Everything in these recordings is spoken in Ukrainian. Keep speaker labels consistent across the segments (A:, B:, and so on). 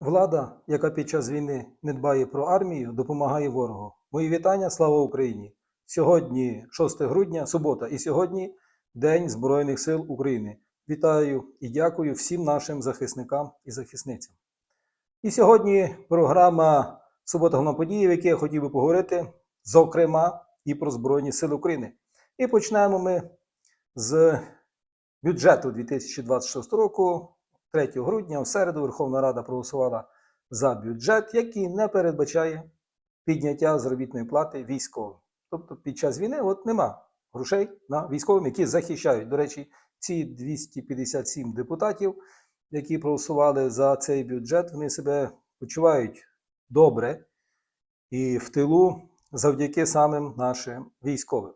A: Влада, яка під час війни не дбає про армію, допомагає ворогу. Мої вітання, слава Україні! Сьогодні 6 грудня, субота, і сьогодні День Збройних сил України. Вітаю і дякую всім нашим захисникам і захисницям. І сьогодні програма Субота головна подія, в якій я хотів би поговорити, зокрема, і про Збройні Сили України. І почнемо ми з бюджету 2026 року. 3 грудня, в середу, Верховна Рада проголосувала за бюджет, який не передбачає підняття заробітної плати військовим. Тобто під час війни от нема грошей на військовим, які захищають. До речі, ці 257 депутатів, які проголосували за цей бюджет, вони себе почувають добре і в тилу завдяки самим нашим військовим.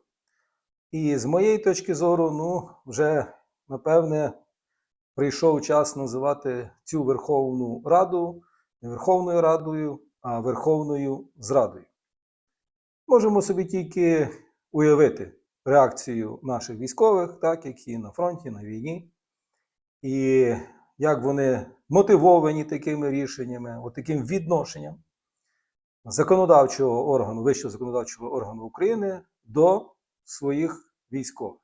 A: І з моєї точки зору, ну, вже напевне прийшов час називати цю Верховну Раду не Верховною Радою, а Верховною Зрадою. Можемо собі тільки уявити реакцію наших військових, так, які на фронті, на війні, і як вони мотивовані такими рішеннями, от таким відношенням законодавчого органу, вищого законодавчого органу України до своїх військових.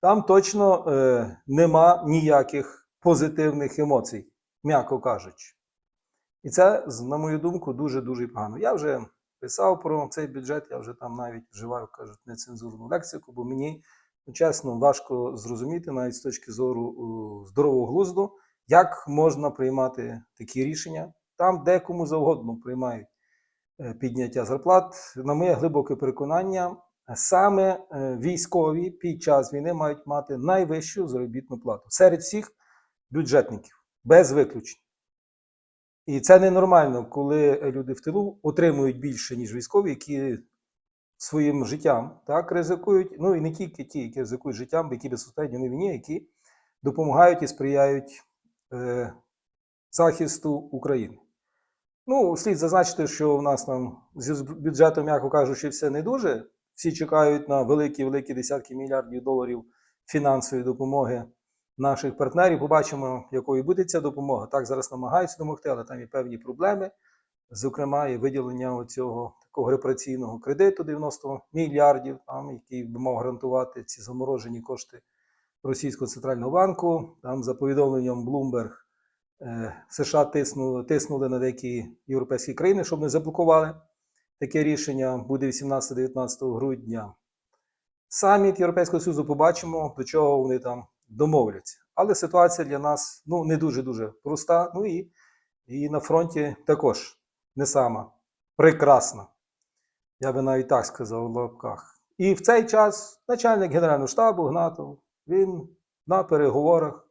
A: Там точно е, нема ніяких позитивних емоцій, м'яко кажучи. І це, на мою думку, дуже-дуже погано. Я вже писав про цей бюджет, я вже там навіть вживаю, кажуть, нецензурну лексику, бо мені, ну, чесно, важко зрозуміти, навіть з точки зору здорового глузду, як можна приймати такі рішення. Там декому завгодно приймають е, підняття зарплат. На моє глибоке переконання, саме е, військові під час війни мають мати найвищу заробітну плату серед всіх бюджетників, без виключень. І це ненормально, коли люди в тилу отримують більше, ніж військові, які своїм життям так, ризикують. Ну і не тільки ті, які ризикують життям, які безпосередньо на війні, які допомагають і сприяють е, захисту України. Ну, слід зазначити, що в нас там з бюджетом, м'яко кажучи, все не дуже. Всі чекають на великі-великі десятки мільярдів доларів фінансової допомоги наших партнерів. Побачимо, якою буде ця допомога. Так зараз намагаються допомогти, але там є певні проблеми. Зокрема, і виділення цього такого репараційного кредиту 90 мільярдів, там, який би мав гарантувати ці заморожені кошти Російського центрального банку. Там, за повідомленням Bloomberg, е, США тиснули, тиснули на деякі європейські країни, щоб не заблокували. Таке рішення буде 18-19 грудня. Саміт Європейського Союзу побачимо, до чого вони там домовляться. Але ситуація для нас ну, не дуже-дуже проста. Ну і, і на фронті також не сама прекрасна. Я би навіть так сказав в лапках. І в цей час начальник Генерального штабу Гнатов, він на переговорах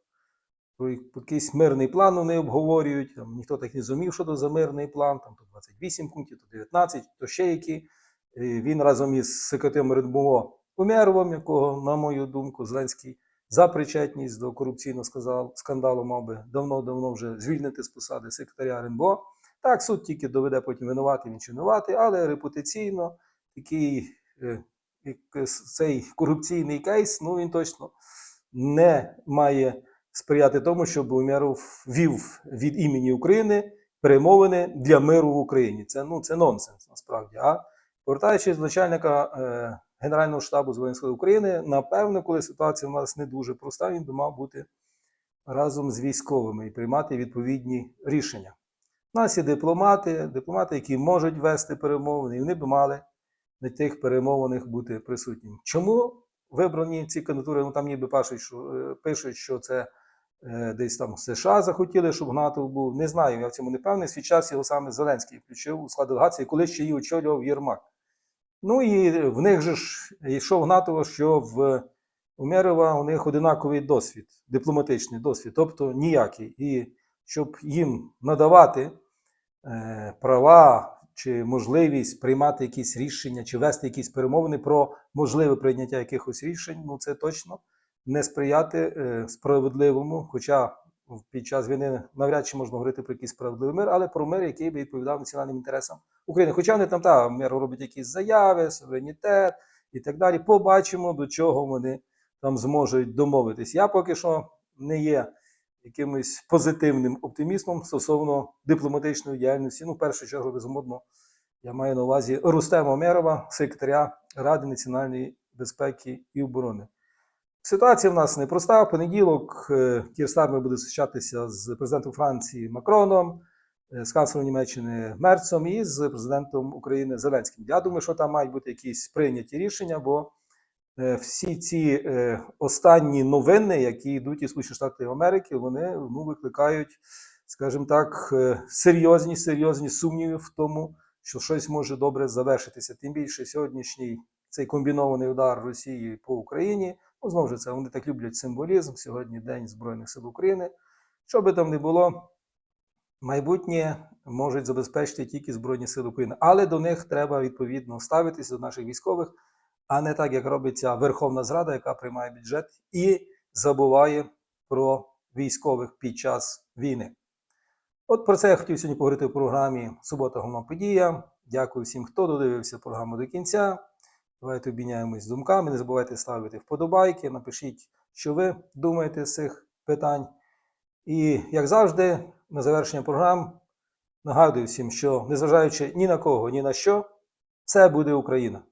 A: про якийсь мирний план вони обговорюють. Там ніхто так не зумів, що то за мирний план, там то 28 пунктів, то 19, то ще які. І Він разом із секретарем РНБО Умєровим, якого, на мою думку, Зеленський за причетність до корупційного скандалу мав би давно-давно вже звільнити з посади секретаря РНБО. Так, суд тільки доведе потім винуватий він чи не але репутаційно такий е, с- цей корупційний кейс, ну він точно не має сприяти тому, щоб Умєров вів від імені України перемовини для миру в Україні. Це ну це нонсенс насправді. А повертаючись до начальника е, Генерального штабу Збройних сил України, напевно, коли ситуація у нас не дуже проста, він би мав бути разом з військовими і приймати відповідні рішення. У нас є дипломати, дипломати, які можуть вести перемовини, і вони б мали на тих перемовинах бути присутніми. Чому вибрані ці кандидатури? Ну там ніби пишуть, що, е, пишуть, що це десь там США захотіли, щоб Гнатов був. Не знаю, я в цьому не певний. Свій час його саме Зеленський включив у склад делегації, коли ще її очолював Єрмак. Ну і в них же ж йшов Гнатова, що в Умєрова у них одинаковий досвід, дипломатичний досвід, тобто ніякий. І щоб їм надавати е, права чи можливість приймати якісь рішення, чи вести якісь перемовини про можливе прийняття якихось рішень, ну це точно не сприяти е, справедливому, хоча під час війни навряд чи можна говорити про якийсь справедливий мир, але про мир, який би відповідав національним інтересам України. Хоча вони там та мир робить якісь заяви, суверенітет і так далі. Побачимо, до чого вони там зможуть домовитись. Я поки що не є якимось позитивним оптимізмом стосовно дипломатичної діяльності. Ну, в першу чергу, безумовно, я маю на увазі Рустема Омєрова, секретаря Ради національної безпеки і оборони. Ситуація в нас непроста. В понеділок е, Кір Стармер буде зустрічатися з президентом Франції Макроном, е, з канцлером Німеччини Мерцом і з президентом України Зеленським. Я думаю, що там мають бути якісь прийняті рішення, бо е, всі ці останні новини, які йдуть із Сполучених Штатів Америки, вони ну, викликають, скажімо так, серйозні, серйозні сумніви в тому, що щось може добре завершитися. Тим більше сьогоднішній цей комбінований удар Росії по Україні. Ну, знову ж це вони так люблять символізм. Сьогодні День Збройних сил України. Що би там не було, майбутнє можуть забезпечити тільки Збройні Сили України, але до них треба відповідно ставитися до наших військових, а не так, як робиться Верховна Зрада, яка приймає бюджет і забуває про військових під час війни. От про це я хотів сьогодні поговорити в програмі Субота головна подія. Дякую всім, хто додивився програму до кінця. Давайте обміняємось думками. Не забувайте ставити вподобайки. Напишіть, що ви думаєте з цих питань. І, як завжди, на завершення програм нагадую всім, що незважаючи ні на кого, ні на що, це буде Україна.